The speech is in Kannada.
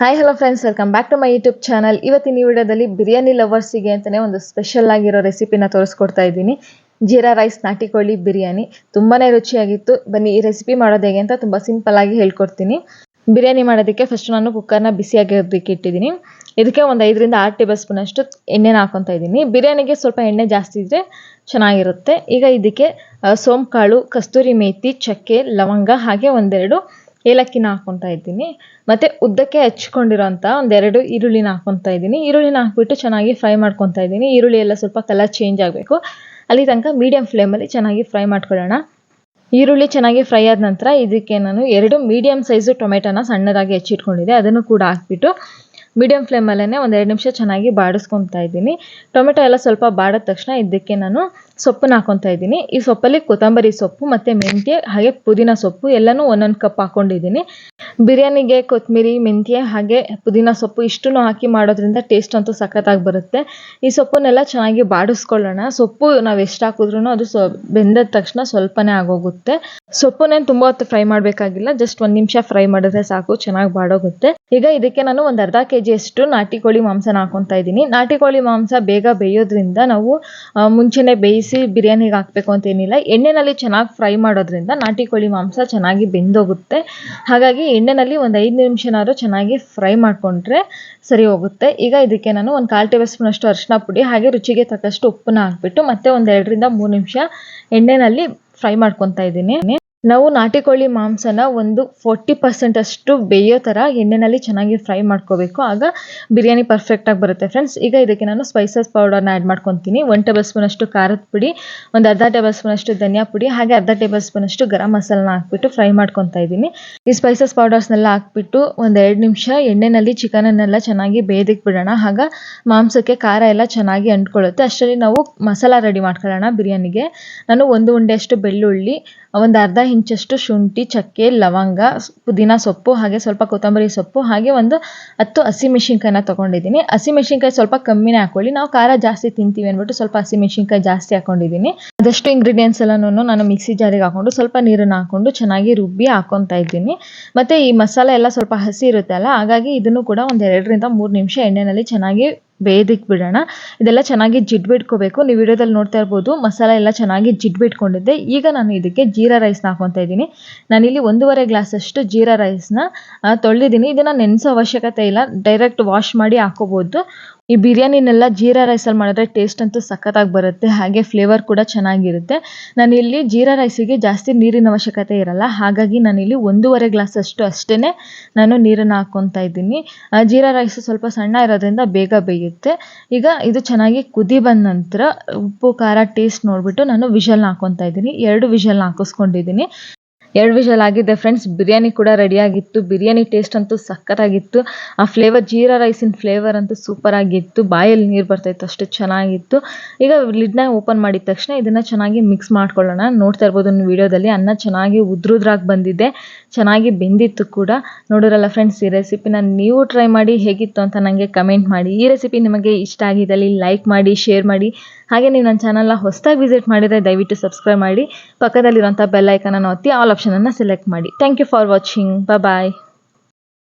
Hi hello friends welcome back to my YouTube channel ಇವತ್ತಿನ ಈ ವಿಡಿಯೋದಲ್ಲಿ ಬಿರಿಯಾನಿ ಲವರ್ಸಿಗೆ ಅಂತಲೇ ಒಂದು ಸ್ಪೆಷಲ್ ಆಗಿರೋ ರೆಸಿಪಿನ ತೋರಿಸ್ಕೊಡ್ತಾ ಇದ್ದೀನಿ. ಜೀರಾ ರೈಸ್ ನಾಟಿ ಕೋಳಿ ಬಿರಿಯಾನಿ. ತುಂಬಾ ರುಚಿಯಾಗಿತ್ತು. ಬನ್ನಿ, ಈ ರೆಸಿಪಿ ಮಾಡೋದು ಹೇಗೆ ಅಂತ ತುಂಬ ಸಿಂಪಲ್ ಆಗಿ ಹೇಳ್ಕೊಡ್ತೀನಿ. ಬಿರಿಯಾನಿ ಮಾಡೋದಕ್ಕೆ ಫಸ್ಟ್ ನಾನು ಕುಕ್ಕರ್ನ ಬಿಸಿಯಾಗಿರೋದಕ್ಕೆ ಇಟ್ಟಿದ್ದೀನಿ. ಇದಕ್ಕೆ ಒಂದು ಐದರಿಂದ ಆರು ಟೇಬಲ್ ಸ್ಪೂನ್ ಅಷ್ಟು ಎಣ್ಣೆನ ಹಾಕೊತಾ ಇದ್ದೀನಿ. ಬಿರಿಯಾನಿಗೆ ಸ್ವಲ್ಪ ಎಣ್ಣೆ ಜಾಸ್ತಿ ಇದ್ದರೆ ಚೆನ್ನಾಗಿರುತ್ತೆ. ಈಗ ಇದಕ್ಕೆ ಸೋಂಕಾಳು ಕಸ್ತೂರಿ ಮೇಥಿ ಚಕ್ಕೆ, ಲವಂಗ ಹಾಗೆ ಒಂದೆರಡು ಏಲಕ್ಕಿನ ಹಾಕ್ಕೊತಾ ಇದ್ದೀನಿ. ಮತ್ತು ಉದ್ದಕ್ಕೆ ಹಚ್ಕೊಂಡಿರೋಂಥ ಒಂದೆರಡು ಈರುಳ್ಳಿನ ಹಾಕ್ಕೊತಾ ಇದ್ದೀನಿ. ಈರುಳ್ಳಿನ ಹಾಕ್ಬಿಟ್ಟು ಚೆನ್ನಾಗಿ ಫ್ರೈ ಮಾಡ್ಕೊತಾ ಇದ್ದೀನಿ. ಈರುಳ್ಳಿ ಎಲ್ಲ ಸ್ವಲ್ಪ ಕಲರ್ ಚೇಂಜ್ ಆಗಬೇಕು. ಅಲ್ಲಿ ತನಕ ಫ್ಲೇಮ್ ಫ್ಲೇಮಲ್ಲಿ ಚೆನ್ನಾಗಿ ಫ್ರೈ ಮಾಡ್ಕೊಳ್ಳೋಣ. ಈರುಳ್ಳಿ ಚೆನ್ನಾಗಿ ಫ್ರೈ ಆದ ನಂತರ ಇದಕ್ಕೆ ನಾನು ಎರಡು ಮೀಡಿಯಂ ಸೈಜು ಟೊಮೆಟೊನ ಸಣ್ಣದಾಗಿ ಹೆಚ್ಚಿಟ್ಕೊಂಡಿದ್ದೆ. ಅದನ್ನು ಕೂಡ ಹಾಕ್ಬಿಟ್ಟು ಮೀಡಿಯಮ್ ಫ್ಲೇಮಲ್ಲೇ ಒಂದು ಎರಡು ನಿಮಿಷ ಚೆನ್ನಾಗಿ ಬಾಡಿಸ್ಕೊತಾ ಇದ್ದೀನಿ. ಟೊಮೆಟೊ ಎಲ್ಲ ಸ್ವಲ್ಪ ಬಾಡಿದ ತಕ್ಷಣ ಇದಕ್ಕೆ ನಾನು ಸೊಪ್ಪನ್ನ ಹಾಕೊತಾ ಇದ್ದೀನಿ. ಈ ಸೊಪ್ಪಲ್ಲಿ ಕೊತ್ತಂಬರಿ ಸೊಪ್ಪು ಮತ್ತು ಮೆಂತ್ಯ ಹಾಗೆ ಪುದೀನ ಸೊಪ್ಪು ಎಲ್ಲನೂ ಒಂದೊಂದು ಕಪ್ ಹಾಕೊಂಡಿದ್ದೀನಿ. ಬಿರಿಯಾನಿಗೆ ಕೊತ್ತಂಬರಿ ಮೆಂತ್ಯ ಹಾಗೆ ಪುದೀನ ಸೊಪ್ಪು ಇಷ್ಟನ್ನು ಹಾಕಿ ಮಾಡೋದ್ರಿಂದ ಟೇಸ್ಟ್ ಅಂತೂ ಸಖತ್ತಾಗಿ ಬರುತ್ತೆ. ಈ ಸೊಪ್ಪನ್ನೆಲ್ಲ ಚೆನ್ನಾಗಿ ಬಾಡಿಸ್ಕೊಳ್ಳೋಣ. ಸೊಪ್ಪು ನಾವು ಎಷ್ಟು ಹಾಕಿದ್ರೂ ಅದು ಸೊ ಬೆಂದ ತಕ್ಷಣ ಸ್ವಲ್ಪನೇ ಆಗೋಗುತ್ತೆ. ಸೊಪ್ಪನ್ನೇನು ತುಂಬ ಹೊತ್ತು ಫ್ರೈ ಮಾಡಬೇಕಾಗಿಲ್ಲ. ಜಸ್ಟ್ ಒಂದು ನಿಮಿಷ ಫ್ರೈ ಮಾಡಿದ್ರೆ ಸಾಕು, ಚೆನ್ನಾಗಿ ಬಾಡೋಗುತ್ತೆ. ಈಗ ಇದಕ್ಕೆ ನಾನು ಒಂದು ಅರ್ಧ ಕೆ ಜಿಯಷ್ಟು ನಾಟಿ ಕೋಳಿ ಮಾಂಸನ ಹಾಕೊತಾ ಇದ್ದೀನಿ. ನಾಟಿ ಕೋಳಿ ಮಾಂಸ ಬೇಗ ಬೇಯೋದ್ರಿಂದ ನಾವು ಮುಂಚೆನೆ ಬೇಯಿಸಿ ಬಿರಿಯಾನಿಗೆ ಹಾಕಬೇಕು ಅಂತ ಏನಿಲ್ಲ. ಎಣ್ಣೆನಲ್ಲಿ ಚೆನ್ನಾಗಿ ಫ್ರೈ ಮಾಡೋದ್ರಿಂದ ನಾಟಿ ಕೋಳಿ ಮಾಂಸ ಚೆನ್ನಾಗಿ ಬೆಂದೋಗುತ್ತೆ. ಹಾಗಾಗಿ ಎಣ್ಣೆನಲ್ಲಿ ಒಂದು ಐದು ನಿಮಿಷನಾದ್ರು ಚೆನ್ನಾಗಿ ಫ್ರೈ ಮಾಡಿಕೊಂಡ್ರೆ ಸರಿ ಹೋಗುತ್ತೆ. ಈಗ ಇದಕ್ಕೆ ನಾನು ಒಂದು ಕಾಲು ಟೇಬಲ್ ಸ್ಪೂನಷ್ಟು ಅರಿಶಿನ ಪುಡಿ ಹಾಗೆ ರುಚಿಗೆ ತಕ್ಕಷ್ಟು ಉಪ್ಪನ್ನ ಹಾಕ್ಬಿಟ್ಟು ಮತ್ತೆ ಒಂದು ಎರಡರಿಂದ ಮೂರು ನಿಮಿಷ ಎಣ್ಣೆನಲ್ಲಿ ಫ್ರೈ ಮಾಡ್ಕೊತಾ ಇದ್ದೀನಿ. ನಾವು ನಾಟಿ ಕೋಳಿ ಮಾಂಸನ ಒಂದು ಫೋರ್ಟಿ ಪರ್ಸೆಂಟ್ ಅಷ್ಟು ಬೇಯೋ ಥರ ಎಣ್ಣೆನಲ್ಲಿ ಚೆನ್ನಾಗಿ ಫ್ರೈ ಮಾಡ್ಕೋಬೇಕು. ಆಗ ಬಿರಿಯಾನಿ ಪರ್ಫೆಕ್ಟಾಗಿ ಬರುತ್ತೆ ಫ್ರೆಂಡ್ಸ್ ಈಗ ಇದಕ್ಕೆ ನಾನು ಸ್ಪೈಸಸ್ ಪೌಡರ್ನ ಆ್ಯಡ್ ಮಾಡ್ಕೊತೀನಿ. ಒನ್ ಟೇಬಲ್ ಸ್ಪೂನ್ ಅಷ್ಟು ಖಾರದ ಪುಡಿ, ಒಂದು ಅರ್ಧ ಟೇಬಲ್ ಸ್ಪೂನ್ ಅಷ್ಟು ಧನಿಯಾ ಪುಡಿ, ಹಾಗೆ ಅರ್ಧ ಟೇಬಲ್ ಸ್ಪೂನ್ ಅಷ್ಟು ಗರಂ ಮಸಾಲನ ಹಾಕ್ಬಿಟ್ಟು ಫ್ರೈ ಮಾಡ್ಕೊತಾ ಇದ್ದೀನಿ. ಈ ಸ್ಪೈಸಸ್ ಪೌಡರ್ಸ್ನೆಲ್ಲ ಹಾಕ್ಬಿಟ್ಟು ಒಂದು ಎರಡು ನಿಮಿಷ ಎಣ್ಣೆನಲ್ಲಿ ಚಿಕನನ್ನೆಲ್ಲ ಚೆನ್ನಾಗಿ ಬೇಯದಿಕ್ಕೆ ಬಿಡೋಣ. ಆಗ ಮಾಂಸಕ್ಕೆ ಖಾರ ಎಲ್ಲ ಚೆನ್ನಾಗಿ ಅಂಟ್ಕೊಳ್ಳುತ್ತೆ. ಅಷ್ಟರಲ್ಲಿ ನಾವು ಮಸಾಲ ರೆಡಿ ಮಾಡ್ಕೊಳ್ಳೋಣ ಬಿರಿಯಾನಿಗೆ. ನಾನು ಒಂದು ಉಂಡೆಯಷ್ಟು ಬೆಳ್ಳುಳ್ಳಿ ಒಂದು ಅರ್ಧ ಇಂಚಷ್ಟು ಶುಂಠಿ, ಚಕ್ಕೆ, ಲವಂಗ ಪುದೀನ ಸೊಪ್ಪು, ಹಾಗೆ ಸ್ವಲ್ಪ ಕೊತ್ತಂಬರಿ ಸೊಪ್ಪು, ಹಾಗೆ ಒಂದು ಹತ್ತು ಹಸಿಮೆಣ್ಸಿನ್ಕಾಯಿನ ತೊಗೊಂಡಿದ್ದೀನಿ. ಹಸಿಮೆಣ್ಸಿನ್ಕಾಯಿ ಸ್ವಲ್ಪ ಕಮ್ಮಿನೇ ಹಾಕೊಳ್ಳಿ. ನಾವು ಖಾರ ಜಾಸ್ತಿ ತಿಂತೀವಿ ಅಂದ್ಬಿಟ್ಟು ಸ್ವಲ್ಪ ಹಸಿಮೆಣ್ಸಿನ್ಕಾಯಿ ಜಾಸ್ತಿ ಹಾಕೊಂಡಿದ್ದೀನಿ. ಅದಷ್ಟು ಇಂಗ್ರೀಡಿಯೆಂಟ್ಸ್ ಎಲ್ಲನೂ ನಾನು ಮಿಕ್ಸಿ ಜಾರಿಗೆ ಹಾಕೊಂಡು ಸ್ವಲ್ಪ ನೀರನ್ನು ಹಾಕೊಂಡು ಚೆನ್ನಾಗಿ ರುಬ್ಬಿ ಹಾಕೊತಾ ಇದ್ದೀನಿ. ಮತ್ತು ಈ ಮಸಾಲೆ ಎಲ್ಲ ಸ್ವಲ್ಪ ಹಸಿ ಇರುತ್ತೆ ಅಲ್ಲ ಹಾಗಾಗಿ ಇದನ್ನು ಕೂಡ ಒಂದು ಎರಡರಿಂದ ಮೂರು ನಿಮಿಷ ಎಣ್ಣೆಯಲ್ಲಿ ಚೆನ್ನಾಗಿ ಬೇಯದಕ್ಕೆ ಬಿಡೋಣ ಇದೆಲ್ಲ ಚೆನ್ನಾಗಿ ಜಿಡ್ಬಿಟ್ಕೋಬೇಕು. ನೀವು ವಿಡಿಯೋದಲ್ಲಿ ನೋಡ್ತಾ ಇರ್ಬೋದು, ಮಸಾಲೆ ಎಲ್ಲ ಚೆನ್ನಾಗಿ ಜಿಡ್ಬಿಟ್ಕೊಂಡಿದ್ದೆ. ಈಗ ನಾನು ಇದಕ್ಕೆ ಜೀರಾ ರೈಸ್ನ ಹಾಕೊತಾ ಇದ್ದೀನಿ. ನಾನಿಲ್ಲಿ ಒಂದೂವರೆ ಗ್ಲಾಸಷ್ಟು ಜೀರಾ ರೈಸ್ನ ತೊಳೆದಿದ್ದೀನಿ. ಇದನ್ನು ನೆನೆಸೋ ಅವಶ್ಯಕತೆ ಇಲ್ಲ. ಡೈರೆಕ್ಟ್ ವಾಶ್ ಮಾಡಿ ಹಾಕೋಬೋದು. ಈ ಬಿರಿಯಾನಿನೆಲ್ಲ ಜೀರಾ ರೈಸಲ್ಲಿ ಮಾಡಿದ್ರೆ ಟೇಸ್ಟ್ ಅಂತೂ ಸಖತ್ತಾಗಿ ಬರುತ್ತೆ. ಹಾಗೆ ಫ್ಲೇವರ್ ಕೂಡ ಚೆನ್ನಾಗಿರುತ್ತೆ. ನಾನಿಲ್ಲಿ ಜೀರಾ ರೈಸಿಗೆ ಜಾಸ್ತಿ ನೀರಿನ ಅವಶ್ಯಕತೆ ಇರಲ್ಲ. ಹಾಗಾಗಿ ನಾನಿಲ್ಲಿ ಒಂದೂವರೆ ಗ್ಲಾಸ್ ಅಷ್ಟು ಅಷ್ಟೇ ನಾನು ನೀರನ್ನು ಹಾಕ್ಕೊತಾ ಇದ್ದೀನಿ. ಜೀರಾ ರೈಸ್ ಸ್ವಲ್ಪ ಸಣ್ಣ ಇರೋದ್ರಿಂದ ಬೇಗ ಬೇಯುತ್ತೆ. ಈಗ ಇದು ಚೆನ್ನಾಗಿ ಕುದಿ ಬಂದ ನಂತರ ಉಪ್ಪು, ಖಾರ ಟೇಸ್ಟ್ ನೋಡಿಬಿಟ್ಟು ನಾನು ವಿಷಲ್ನ ಹಾಕ್ಕೊತಾ ಇದ್ದೀನಿ. ಎರಡು ವಿಷಲ್ನ ಹಾಕಿಸ್ಕೊಂಡಿದ್ದೀನಿ. ಎರಡು ವಿಷಲ್ ಆಗಿದೆ ಫ್ರೆಂಡ್ಸ್ ಬಿರಿಯಾನಿ ಕೂಡ ರೆಡಿಯಾಗಿತ್ತು ಬಿರಿಯಾನಿ ಟೇಸ್ಟ್ ಅಂತೂ ಸಖತ್ತಾಗಿತ್ತು ಆ ಫ್ಲೇವರ್ ಜೀರಾ ರೈಸಿನ ಫ್ಲೇವರ್ ಅಂತೂ ಸೂಪರ್ ಆಗಿತ್ತು. ಬಾಯಲ್ಲಿ ನೀರು ಬರ್ತಾಯಿತ್ತು ಅಷ್ಟು ಚೆನ್ನಾಗಿತ್ತು. ಈಗ ಲಿಡ್ನ ಓಪನ್ ಮಾಡಿದ ತಕ್ಷಣ ಇದನ್ನು ಚೆನ್ನಾಗಿ ಮಿಕ್ಸ್ ಮಾಡ್ಕೊಳ್ಳೋಣ. ನೋಡ್ತಾ ಇರ್ಬೋದು ವಿಡಿಯೋದಲ್ಲಿ. ಅನ್ನ ಚೆನ್ನಾಗಿ ಉದ್ರುದ್ರಾಗಿ ಬಂದಿದೆ. ಚೆನ್ನಾಗಿ ಬೆಂದಿತ್ತು ಕೂಡ. ನೋಡಿರಲ್ಲ ಫ್ರೆಂಡ್ಸ್ ಈ ರೆಸಿಪಿನ ನೀವು ಟ್ರೈ ಮಾಡಿ ಹೇಗಿತ್ತು ಅಂತ ನನಗೆ ಕಮೆಂಟ್ ಮಾಡಿ. ಈ ರೆಸಿಪಿ ನಿಮಗೆ ಇಷ್ಟ ಆಗಿದ್ದಲ್ಲಿ ಲೈಕ್ ಮಾಡಿ ಶೇರ್ ಮಾಡಿ. ಹಾಗೆ ನೀವು ನನ್ನ ಚಾನಲ್ನ ಹೊಸದಾಗಿ ವಿಸಿಟ್ ಮಾಡಿದರೆ ದಯವಿಟ್ಟು ಸಬ್ಸ್ಕ್ರೈಬ್ ಮಾಡಿ ಪಕ್ಕದಲ್ಲಿರುವಂಥ ಬೆಲ್ ಐಕನನ್ನು ಒತ್ತಿ ಆಲ್ ಆಪ್ಷನನ್ನು ಸೆಲೆಕ್ಟ್ ಮಾಡಿ. Thank you for watching bye